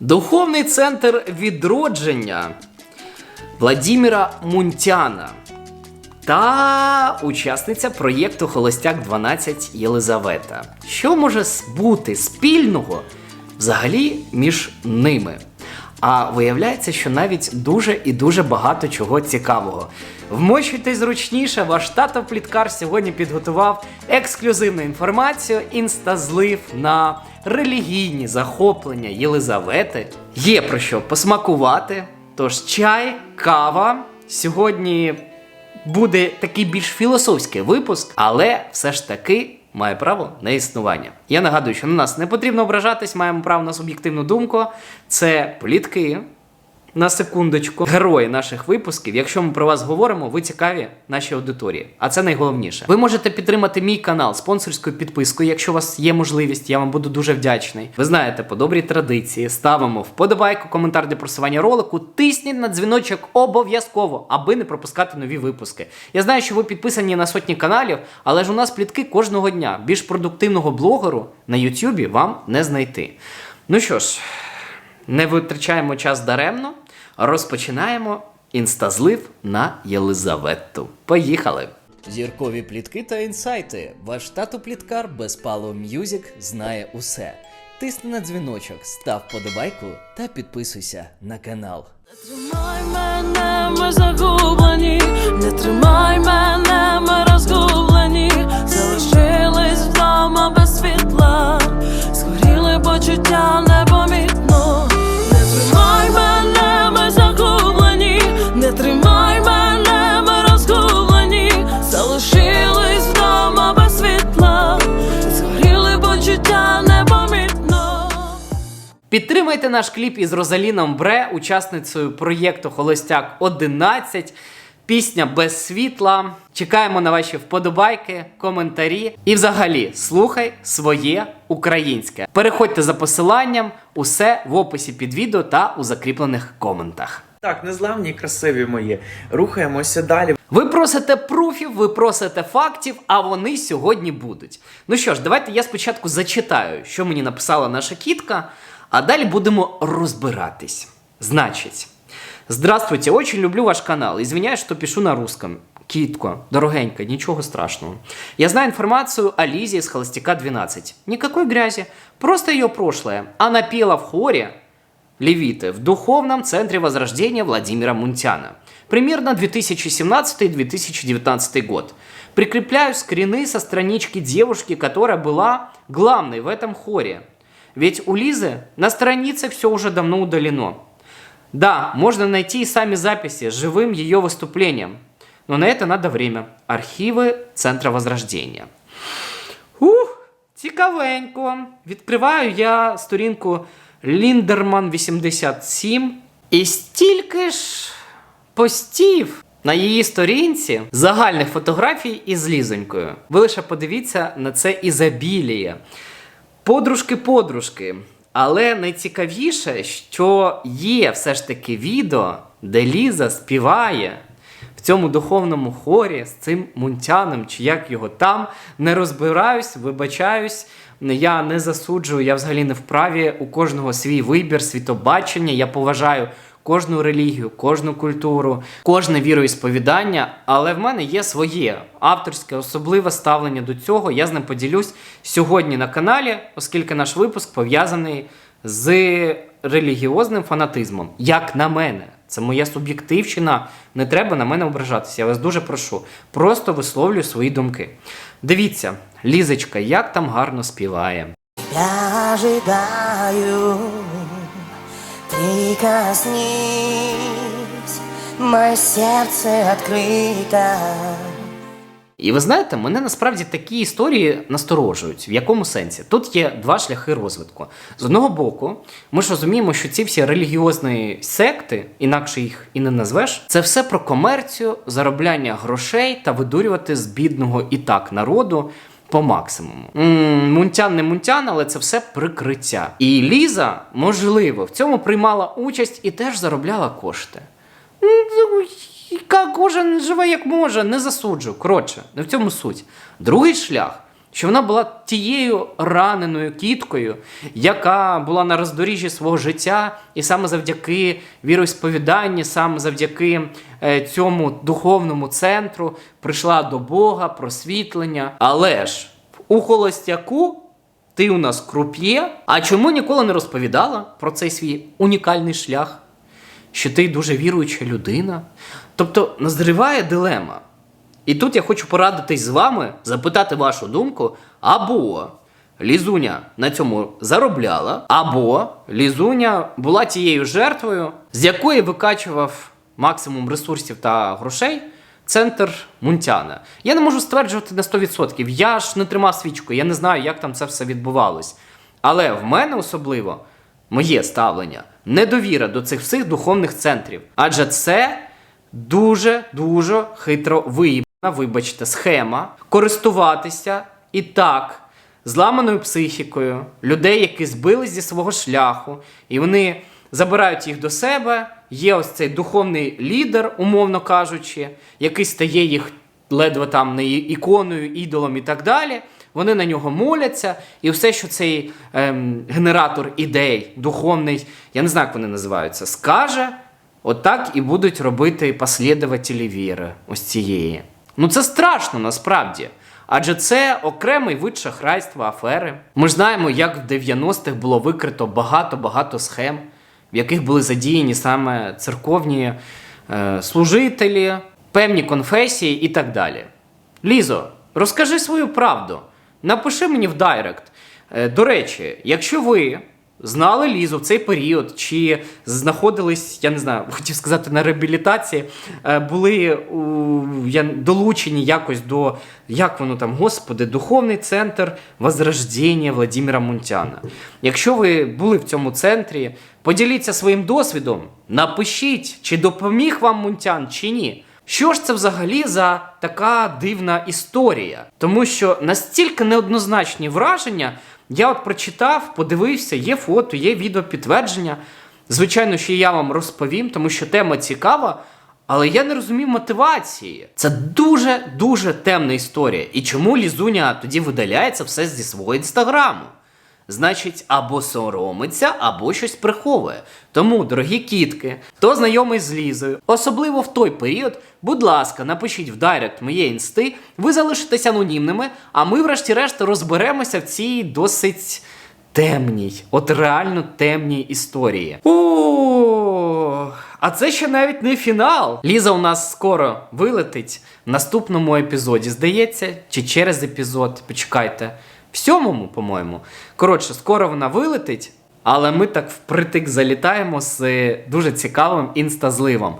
Духовний центр відродження Владіміра Мунтяна та учасниця проєкту Холостяк 12 Єлизавета. Що може бути спільного взагалі між ними? А виявляється, що навіть дуже і дуже багато чого цікавого. Вмощуйтесь зручніше, ваш тато Пліткар сьогодні підготував ексклюзивну інформацію, інстазлив на релігійні захоплення Єлизавети. Є про що посмакувати. Тож чай, кава. Сьогодні буде такий більш філософський випуск, але все ж таки має право на існування. Я нагадую, що на нас не потрібно ображатись, маємо право на суб'єктивну думку. Це плітки. На секундочку, герої наших випусків. Якщо ми про вас говоримо, ви цікаві нашій аудиторії. А це найголовніше. Ви можете підтримати мій канал спонсорською підпискою, якщо у вас є можливість, я вам буду дуже вдячний. Ви знаєте, по добрій традиції ставимо вподобайку, коментар для просування ролику, тисніть на дзвіночок обов'язково, аби не пропускати нові випуски. Я знаю, що ви підписані на сотні каналів, але ж у нас плітки кожного дня. Більш продуктивного блогеру на Ютубі вам не знайти. Ну що ж. Не витрачаємо час даремно, розпочинаємо інстазлив на Єлизавету. Поїхали! Зіркові плітки та інсайти. Ваш тату пліткар без палу М'юзік знає усе. Тисни на дзвіночок, став подобайку та підписуйся на канал. Тримай мене, Підтримайте наш кліп із Розаліном Бре, учасницею проєкту Холостяк 11. Пісня без світла. Чекаємо на ваші вподобайки, коментарі. І взагалі слухай своє українське. Переходьте за посиланням, усе в описі під відео та у закріплених коментах. Так, незламні красиві мої. Рухаємося далі. Ви просите пруфів, ви просите фактів, а вони сьогодні будуть. Ну що ж, давайте я спочатку зачитаю, що мені написала наша кітка, а далі будемо розбиратись. Значить, здравствуйте, очень люблю ваш канал. Извиняюсь, что пишу на русском. Китко, дорогенька, ничего страшного. Я знаю информацию о Лизе из «Холостяка 12». Никакой грязи, просто ее прошлое. Она пела в хоре Левиты в Духовном Центре Возрождения Владимира Мунтяна. Примерно 2017-2019 год. Прикрепляю скрины со странички девушки, которая была главной в этом хоре. Ведь у Лизы на странице все уже давно удалено. Да, можно найти и сами записи с живым ее выступлением. Но на это надо время. Архивы Центра Возрождения. Ух, цікавенько. Відкриваю я сторінку Ліндерман 87. І стільки ж постів на її сторінці загальних фотографій із Лізонькою. Ви лише подивіться на це ізобіліє. Подружки-подружки. Але найцікавіше, що є все ж таки відео, де Ліза співає в цьому духовному хорі з цим мунтяном, чи як його там. Не розбираюсь, вибачаюсь. Я не засуджую, я взагалі не вправі. У кожного свій вибір, світобачення. Я поважаю кожну релігію, кожну культуру, кожне віроісповідання, але в мене є своє авторське, особливе ставлення до цього. Я з ним поділюсь сьогодні на каналі, оскільки наш випуск пов'язаний з релігіозним фанатизмом. Як на мене, це моя суб'єктивщина. Не треба на мене ображатися. Я вас дуже прошу. Просто висловлюю свої думки. Дивіться, Лізочка, як там гарно співає. Я ожидаю, прикоснись, мое сердце открыто. І ви знаєте, мене насправді такі історії насторожують. В якому сенсі? Тут є два шляхи розвитку. З одного боку, ми ж розуміємо, що ці всі релігіозні секти, інакше їх і не назвеш, це все про комерцію, заробляння грошей та видурювати з бідного і так народу. По максимуму. мунтян не мунтян, але це все прикриття. І Ліза, можливо, в цьому приймала участь і теж заробляла кошти. Ну, Кожен живе як може, не засуджу. Коротше, не в цьому суть. Другий шлях що вона була тією раненою кіткою, яка була на роздоріжжі свого життя, і саме завдяки віросповіданню, саме завдяки е, цьому духовному центру прийшла до Бога, просвітлення. Але ж у холостяку ти у нас круп'є. А чому ніколи не розповідала про цей свій унікальний шлях? Що ти дуже віруюча людина? Тобто назріває дилема. І тут я хочу порадитись з вами, запитати вашу думку, або Лізуня на цьому заробляла, або Лізуня була тією жертвою, з якої викачував максимум ресурсів та грошей центр Мунтяна. Я не можу стверджувати на 100%. Я ж не тримав свічку, я не знаю, як там це все відбувалось. Але в мене особливо моє ставлення недовіра до цих всіх духовних центрів. Адже це дуже дуже хитро виїбана, вибачте, схема користуватися і так зламаною психікою людей, які збились зі свого шляху, і вони забирають їх до себе. Є ось цей духовний лідер, умовно кажучи, який стає їх ледве там не іконою, ідолом і так далі. Вони на нього моляться, і все, що цей ем, генератор ідей, духовний, я не знаю, як вони називаються, скаже, отак і будуть робити послідователі віри ось цієї. Ну це страшно насправді. Адже це окремий вид шахрайства, афери. Ми знаємо, як в 90-х було викрито багато-багато схем, в яких були задіяні саме церковні е, служителі, певні конфесії і так далі. Лізо, розкажи свою правду. Напиши мені в Дайрект. Е, До речі, якщо ви знали Лізу в цей період, чи знаходились, я не знаю, хотів сказати, на реабілітації, е, були долучені якось до, як воно там, господи, духовний центр Возрождення Владимира Мунтяна. Якщо ви були в цьому центрі, поділіться своїм досвідом, напишіть, чи допоміг вам Мунтян, чи ні. Що ж це взагалі за така дивна історія? Тому що настільки неоднозначні враження, я от прочитав, подивився, є фото, є відео підтвердження. Звичайно, що я вам розповім, тому що тема цікава, але я не розумів мотивації. Це дуже дуже темна історія. І чому Лізуня тоді видаляється все зі свого інстаграму? Значить, або соромиться, або щось приховує. Тому, дорогі кітки, хто знайомий з Лізою, особливо в той період, будь ласка, напишіть в дайрект моє інсти, ви залишитесь анонімними, а ми, врешті-решт, розберемося в цій досить темній, от реально темній історії. О, а це ще навіть не фінал. Ліза у нас скоро вилетить в наступному епізоді, здається, чи через епізод. Почекайте. В сьомому, по-моєму. Коротше, скоро вона вилетить, але ми так впритик залітаємо з е, дуже цікавим інстазливом.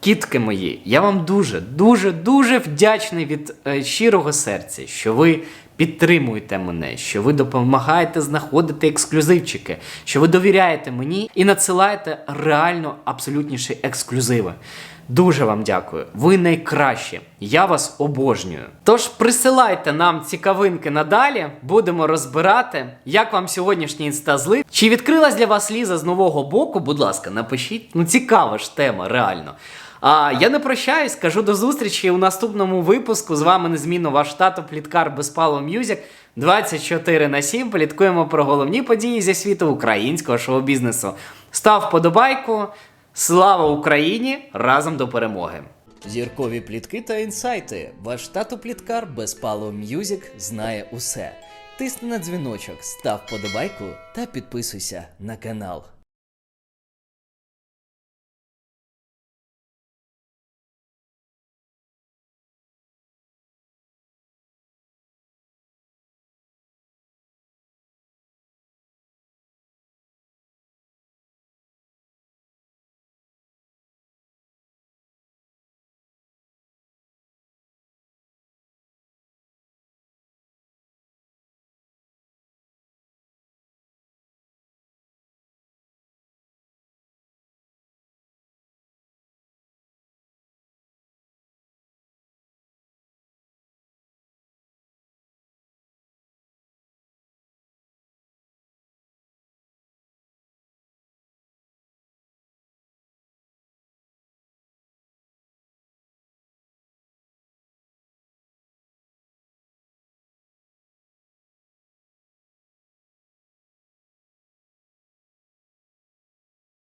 Кітки мої, я вам дуже, дуже, дуже вдячний від е, щирого серця, що ви підтримуєте мене, що ви допомагаєте знаходити ексклюзивчики, що ви довіряєте мені і надсилаєте реально абсолютніші ексклюзиви. Дуже вам дякую. Ви найкращі. Я вас обожнюю. Тож присилайте нам цікавинки надалі, будемо розбирати, як вам сьогоднішній інстазлив. Чи відкрилась для вас Ліза з нового боку? Будь ласка, напишіть. Ну цікава ж тема, реально. А я не прощаюсь, кажу до зустрічі у наступному випуску. З вами незмінно ваш тато Пліткар Безпало Мюзик. 24 на 7 пліткуємо про головні події зі світу українського шоу-бізнесу. Став вподобайку. Слава Україні! Разом до перемоги! Зіркові плітки та інсайти. Ваш тато Пліткар Безпало М'юзік знає усе. Тисни на дзвіночок, став подобайку та підписуйся на канал.